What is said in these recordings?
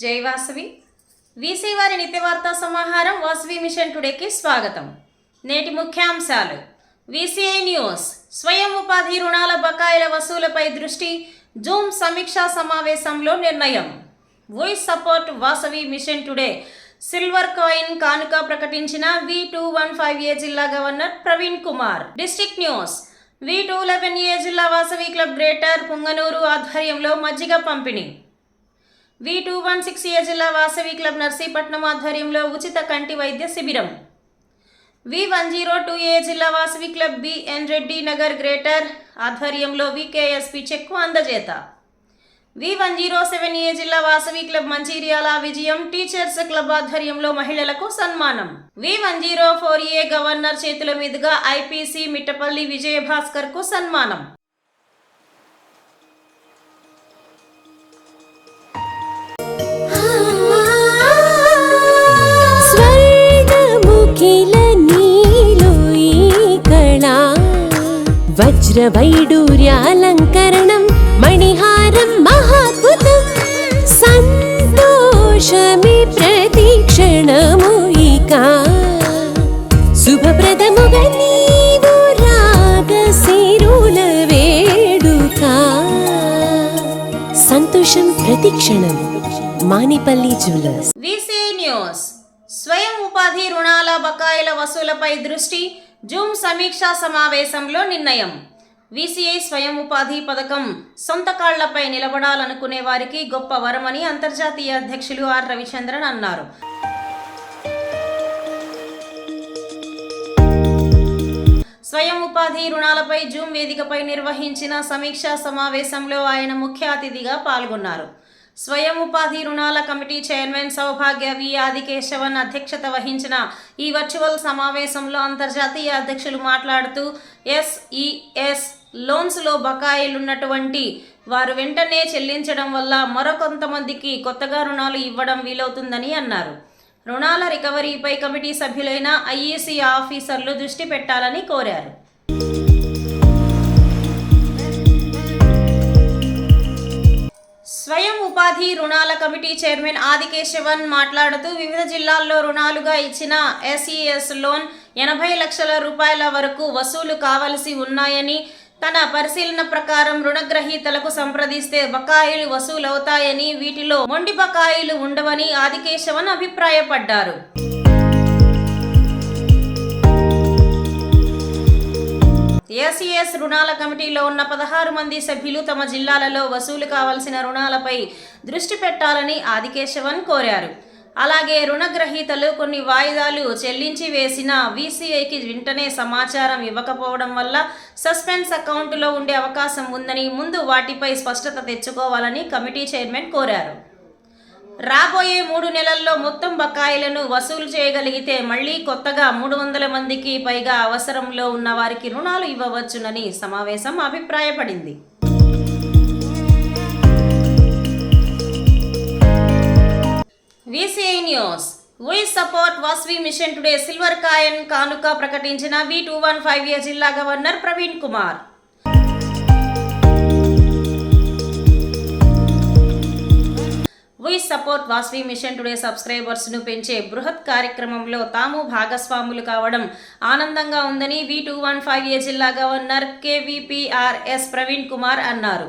జై వాసవి. వీసీ వారి నిత్యవార్తా సమాహారం వాసవి మిషన్ టుడేకి స్వాగతం. నేటి ముఖ్యాంశాలు. VCI news. స్వయం ఉపాధి రుణాల బకాయిల వసూలపై దృష్టి. జూమ్ సమీక్షా సమావేశంలో నిర్ణయం. Voice support Vasavi mission today. Silver coin కానుక ప్రకటించిన V two one five A జిల్లా governor Praveen Kumar. District news. V two eleven A జిల్లా వాసవి క్లబ్ గ్రేటర్ పుంగనూరు ఆధ్వర్యంలో మజ్జిగ పంపిణీ. V two one six A జిల్లా వాసవి క్లబ్ నర్సీపట్నం ఆధ్వర్యంలో ఉచిత కంటి వైద్య శిబిరం. V one zero two A జిల్లా Vasavi club BN Reddy Nagar greater ఆధ్వర్యంలో VKSP cheque అందజేత. V one zero seven A జిల్లా వాసవి క్లబ్ మంచిర్యాల విజయం టీచర్స్ క్లబ్ ఆధ్వర్యంలో మహిళలకు సన్మానం. V one zero four A governor చేతుల మీదుగా ఐపీసీ మిట్టపల్లి విజయభాస్కర్కు సన్మానం. వజ్రవైడూర్యాలంకరణం మణిహారం మహాద్భుతం సంతోషమి ప్రతిక్షణము ఇక సంతోషం ప్రతిక్షణం మానిపల్లి జ్యువెలర్స్ వీసీ న్యూస్ స్వయం ఉపాధి రుణాల బకాయిల వసూలపై దృష్టి జూమ్ సమీక్షా సమావేశంలో నిర్ణయం. వీసీఐ స్వయం ఉపాధి పథకం సొంత కాళ్ళపై నిలబడాలనుకునే వారికి గొప్ప వరమని అంతర్జాతీయ అధ్యక్షులు ఆర్ రవిచంద్రన్ అన్నారు. స్వయం ఉపాధి రుణాలపై జూమ్ వేదికపై నిర్వహించిన సమీక్షా సమావేశంలో ఆయన ముఖ్య అతిథిగా పాల్గొన్నారు. స్వయం ఉపాధి రుణాల కమిటీ చైర్మన్ సౌభాగ్య వి ఆదికేశవన్ అధ్యక్షత వహించిన ఈ వర్చువల్ సమావేశంలో అంతర్జాతీయ అధ్యక్షులు మాట్లాడుతూ ఎస్ఈఎస్ లోన్స్లో బకాయిలున్నటువంటి వారు వెంటనే చెల్లించడం వల్ల మరొకొంతమందికి కొత్తగా రుణాలు ఇవ్వడం వీలవుతుందని అన్నారు. రుణాల రికవరీపై కమిటీ సభ్యులైన ఐఈసీ ఆఫీసర్లు దృష్టి పెట్టాలని కోరారు. స్వయం ఉపాధి రుణాల కమిటీ చైర్మన్ ఆదికేశవన్ మాట్లాడుతూ వివిధ జిల్లాల్లో రుణాలుగా ఇచ్చిన ఎస్ఈఎస్ లోన్ ఎనభై లక్షల రూపాయల వరకు వసూలు కావలసి ఉన్నాయని తన పరిశీలన ప్రకారం రుణగ్రహీతలకు సంప్రదిస్తే బకాయిలు వసూలవుతాయని వీటిలో మొండి బకాయిలు ఉండవని ఆదికేశవన్ అభిప్రాయపడ్డారు. ఏసీఎస్ రుణాల కమిటీలో ఉన్న పదహారు మంది సభ్యులు తమ జిల్లాలలో వసూలు కావాల్సిన రుణాలపై దృష్టి పెట్టాలని ఆదికేశవన్ కోరారు. అలాగే రుణగ్రహీతలు కొన్ని వాయిదాలు చెల్లించి వేసిన వీసీఐకి వెంటనే సమాచారం ఇవ్వకపోవడం వల్ల సస్పెన్స్ అకౌంటులో ఉండే అవకాశం ఉందని ముందు వాటిపై స్పష్టత తెచ్చుకోవాలని కమిటీ చైర్మన్ కోరారు. రాబోయే మూడు నెలల్లో మొత్తం బకాయిలను వసూలు చేయగలిగితే మళ్ళీ కొత్తగా మూడు వందల మందికి పైగా అవసరంలో ఉన్న వారికి రుణాలు ఇవ్వవచ్చునని సమావేశం అభిప్రాయపడింది. VCI news we support Vasavi mission today silver coin కానుక ప్రకటించిన V two one five A జిల్లా governor Praveen Kumar. We support Vasavi mission today సబ్స్క్రైబర్స్ను పెంచే బృహత్ కార్యక్రమంలో తాము భాగస్వాములు కావడం ఆనందంగా ఉందని V two one five A జిల్లా గవర్నర్ కేవీపీఆర్ఎస్ ప్రవీణ్ కుమార్ అన్నారు.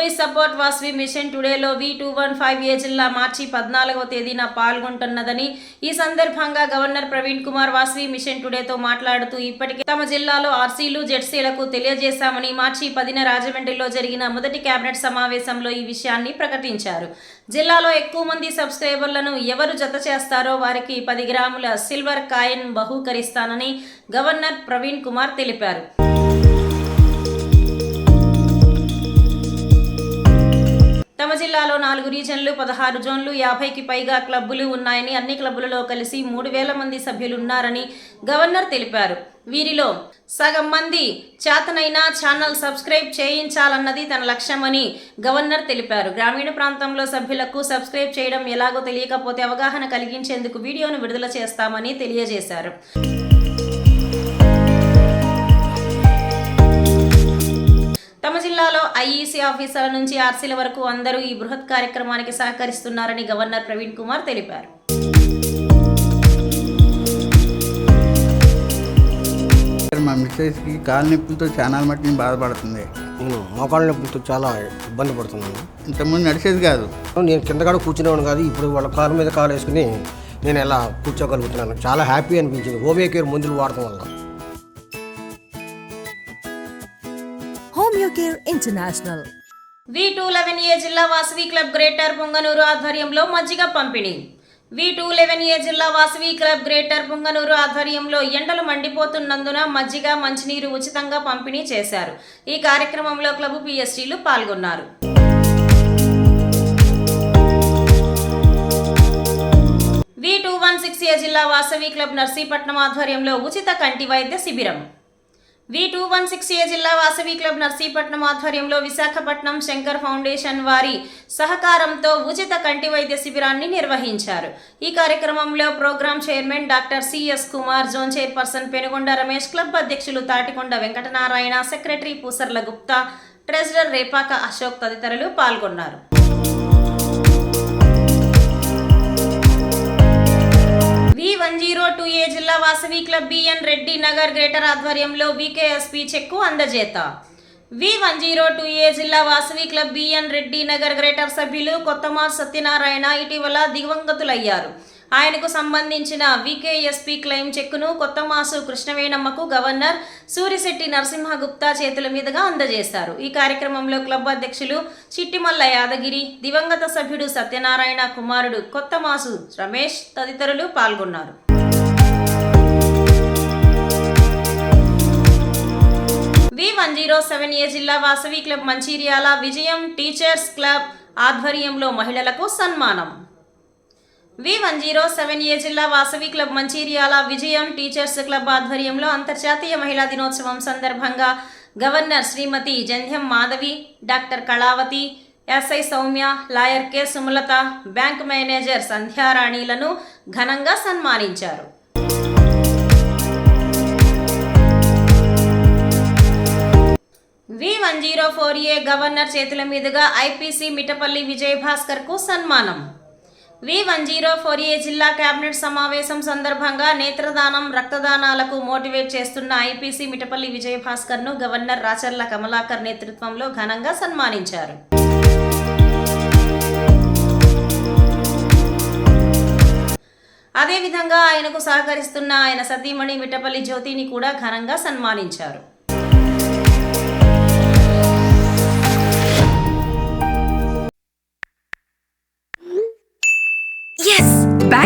We support Vasavi mission టుడేలో V two one five A జిల్లా మార్చి పద్నాలుగవ తేదీన పాల్గొంటున్నదని ఈ సందర్భంగా గవర్నర్ ప్రవీణ్ కుమార్ వాస్వి మిషన్ టుడేతో మాట్లాడుతూ ఇప్పటికే తమ జిల్లాలో ఆర్సీలు జెడ్సీలకు తెలియజేశామని మార్చి పదిన రాజమండ్రిలో జరిగిన మొదటి కేబినెట్ సమావేశంలో ఈ విషయాన్ని ప్రకటించారు. జిల్లాలో ఎక్కువ మంది సబ్స్క్రైబర్లను ఎవరు జత చేస్తారో వారికి పది గ్రాముల సిల్వర్ కాయిన్ బహూకరిస్తానని గవర్నర్ ప్రవీణ్ కుమార్ తెలిపారు. కడప జిల్లాలో నాలుగు రీజన్లు పదహారు జోన్లు యాభైకి పైగా క్లబ్బులు ఉన్నాయని అన్ని క్లబ్బులలో కలిసి మూడు వేల మంది సభ్యులు ఉన్నారని గవర్నర్ తెలిపారు. వీరిలో సగం మంది చేతనైన ఛానల్ సబ్స్క్రైబ్ చేయించాలన్నది తన లక్ష్యమని గవర్నర్ తెలిపారు. గ్రామీణ ప్రాంతంలో సభ్యులకు సబ్స్క్రైబ్ చేయడం ఎలాగో తెలియకపోతే అవగాహన కలిగించేందుకు వీడియోను విడుదల చేస్తామని తెలియజేశారు. తమ జిల్లాలో ఈసీ ఆఫీసర్ల నుంచి ఆర్సీల వరకు అందరూ ఈ బృహత్ కార్యక్రమానికి సహకరిస్తున్నారని గవర్నర్ ప్రవీణ్ కుమార్ తెలిపారు. మా మిస్సెస్కి కాలు నొప్పులతో చాలా మట్టి నేను బాధపడుతుంది నేను మోకాళ్ళ నొప్పులతో చాలా ఇబ్బంది పడుతున్నాను. ఇంతకుముందు నడిచేది కాదు. నేను కింద కూడా కూర్చునేవాడు కాదు ఇప్పుడు వాళ్ళ కాలు మీద కాలు వేసుకుని నేను ఎలా కూర్చోగలుగుతున్నాను. చాలా హ్యాపీ అనిపించింది. హోమియో కేర్ మందులు వాడటం వల్ల. International V two eleven A జిల్లా వాసవి క్లబ్ గ్రేటర్ పుంగనూరు ఆధ్వర్యంలో మజ్జిగ పంపిణీ. వి టూ లెవెన్ ఏ జిల్లా వాసవి క్లబ్ గ్రేటర్ పుంగనూరు ఆధ్వర్యంలో ఎండలు మండిపోతున్నందున మజ్జిగ మంచినీరు ఉచితంగా పంపిణీ చేశారు. ఈ కార్యక్రమంలో క్లబ్ పిఎస్టీలు పాల్గొన్నారు. V two one six A జిల్లా వాసవి క్లబ్ నర్సీపట్నం ఆధ్వర్యంలో ఉచిత కంటి వైద్య శిబిరం. V two one six A జిల్లా వాసవి క్లబ్ నర్సీపట్నం ఆధ్వర్యంలో విశాఖపట్నం శంకర్ ఫౌండేషన్ వారి సహకారంతో ఉచిత కంటి వైద్య శిబిరాన్ని నిర్వహించారు. ఈ కార్యక్రమంలో programme chairman doctor CS Kumar zone chairperson Penugonda Ramesh club అధ్యక్షులు తాటికొండ వెంకటనారాయణ సెక్రటరీ పూసర్ల గుప్తా ట్రెజరర్ రేపాక అశోక్ తదితరులు పాల్గొన్నారు. V one zero two A జిల్లా Vasavi club BN Reddy Nagar greater ఆధ్వర్యంలో VKSP cheque అందజేత. V one zero two A జిల్లా Vasavi club BN Reddy Nagar greater సభ్యులు కొత్తమార్ సత్యనారాయణ ఇటీవల దివంగతులయ్యారు. ఆయనకు సంబంధించిన వికేఎస్పి క్లెయిమ్ చెక్కును కొత్తమాసు కృష్ణవేణమ్మకు గవర్నర్ సూరిశెట్టి నరసింహగుప్తా చేతుల మీదుగా అందజేశారు. ఈ కార్యక్రమంలో క్లబ్ అధ్యక్షులు చిట్టిమల్ల యాదగిరి దివంగత సభ్యుడు సత్యనారాయణ కుమారుడు కొత్తమాసు రమేష్ తదితరులు పాల్గొన్నారు. V one zero seven A జిల్లా వాసవి క్లబ్ మంచిర్యాల విజయం టీచర్స్ క్లబ్ ఆధ్వర్యంలో మహిళలకు సన్మానం. V one zero seven A జిల్లా వాసవి క్లబ్ మంచిర్యాల విజయం టీచర్స్ క్లబ్ ఆధ్వర్యంలో అంతర్జాతీయ మహిళా దినోత్సవం సందర్భంగా governor Shrimati Jandhyam Madhavi doctor Kalavathi SI Soumya lawyer K Sumalatha bank manager సంధ్యారాణిలను ఘనంగా సన్మానించారు. V one zero four A governor చేతుల మీదుగా ఐపీసీ మిటపల్లి విజయభాస్కర్కు సన్మానం. V one zero four A జిల్లా కేబినెట్ సమావేశం సందర్భంగా నేత్రదానం రక్తదానాలకు మోటివేట్ చేస్తున్న ఐపీసీ మిటపల్లి విజయభాస్కర్ను గవర్నర్ రాచర్ల కమలాకర్ నేతృత్వంలో ఘనంగా సన్మానించారు. అదేవిధంగా ఆయనకు సహకరిస్తున్న ఆయన సతీమణి మిటపల్లి జ్యోతిని కూడా ఘనంగా సన్మానించారు.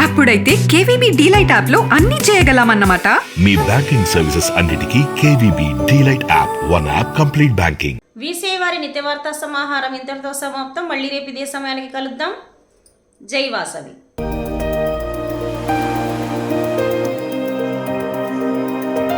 అప్పుడైతే కేవీబీ డీలైట్ యాప్లో అన్ని చేయగలమన్నమాట. మీ బ్యాంకింగ్ సర్వీసెస్ అన్నిటికీ KVB DLite app one app complete banking. VC వారి నిత్యవార్తా సమాహారం ఇంతటితో సమాప్తం. మళ్ళీ రేపు ఇదే సమయానికి కలుద్దాం. జై వాసవి.